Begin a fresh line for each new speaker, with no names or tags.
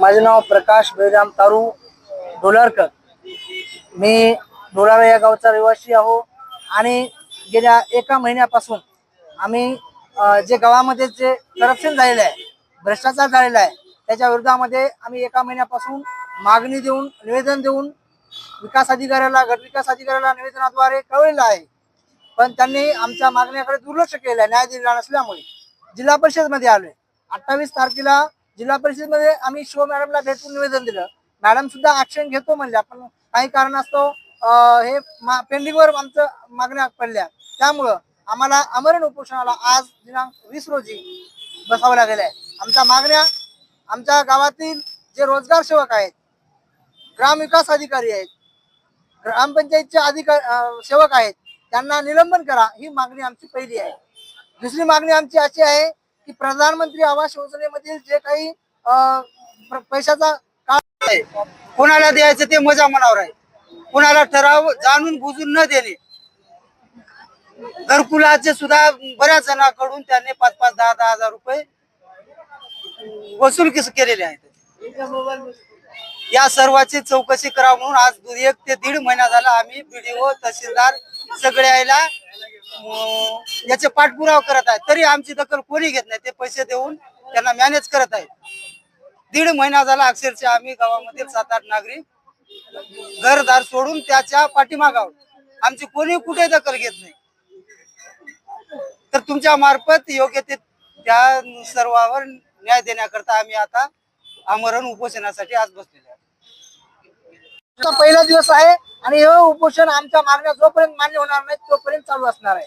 माझे नाव प्रकाश बेराम तारू डोलारकर मी डोलारा या गावचा रहिवासी आहो आणि गेल्या एका महिन्यापासून आम्ही जे गावामध्ये जे करप्शन झालेलं आहे भ्रष्टाचार झालेला आहे त्याच्या विरोधामध्ये आम्ही एका महिन्यापासून मागणी देऊन निवेदन देऊन विकास अधिकाऱ्याला गट विकास अधिकाऱ्याला निवेदनाद्वारे कळवलेलं आहे. पण त्यांनी आमच्या मागण्याकडे दुर्लक्ष केलं आहे न्याय दिला नसल्यामुळे. जिल्हा परिषदमध्ये आलोय. अठ्ठावीस तारखेला जिल्हा परिषदमध्ये आम्ही शिव मॅडमला भेटून निवेदन दिलं. मॅडम सुद्धा ऍक्शन घेतो म्हणल्या पण काही कारणास्तव अं, हे पेंडिंगवर आमचं मागण्या पडल्या. त्यामुळं आम्हाला अमरण उपोषणाला आज दिनांक वीस रोजी बसावं लागलेलं आहे. आमच्या मागण्या आमच्या गावातील जे रोजगार सेवक आहेत ग्रामविकास अधिकारी आहेत ग्रामपंचायतचे अधिकार सेवक आहेत त्यांना निलंबन करा ही मागणी आमची पहिली आहे. दुसरी मागणी आमची अशी आहे की प्रधानमंत्री आवास योजनेमधील जे काही अं, पैशाचा काळ आहे कोणाला द्यायचं ते मजा मनावर आहे. कोणाला ठराव जाणून बुजून न देणे. घरकुलाचे सुद्धा बऱ्याच जणांकडून त्यांनी पाच पाच दहा दहा हजार रुपये वसूल केलेले आहेत. या सर्वाची चौकशी करा म्हणून आज एक ते दीड महिना झाला आम्ही बीडीओ तहसीलदार सगळे याचे पाठपुरावा करत आहे तरी आमची दखल कोणी घेत नाही ते पैसे देऊन त्यांना मॅनेज करत आहेत. दीड महिना झाला अक्षरशः आम्ही गावामधील सात आठ नागरिक घरदार सोडून त्याच्या पाठीमागावर. आमची कोणी कुठे दखल घेत नाही. तर तुमच्या मार्फत योग्य ते त्या सर्वावर न्याय देण्याकरता आम्ही आता आमरण उपोषणासाठी आज बसलेलो पहिला दिवस आहे आणि हे उपोषण आमच्या मागण्या जोपर्यंत मान्य होणार नाही तोपर्यंत चालू असणार आहे.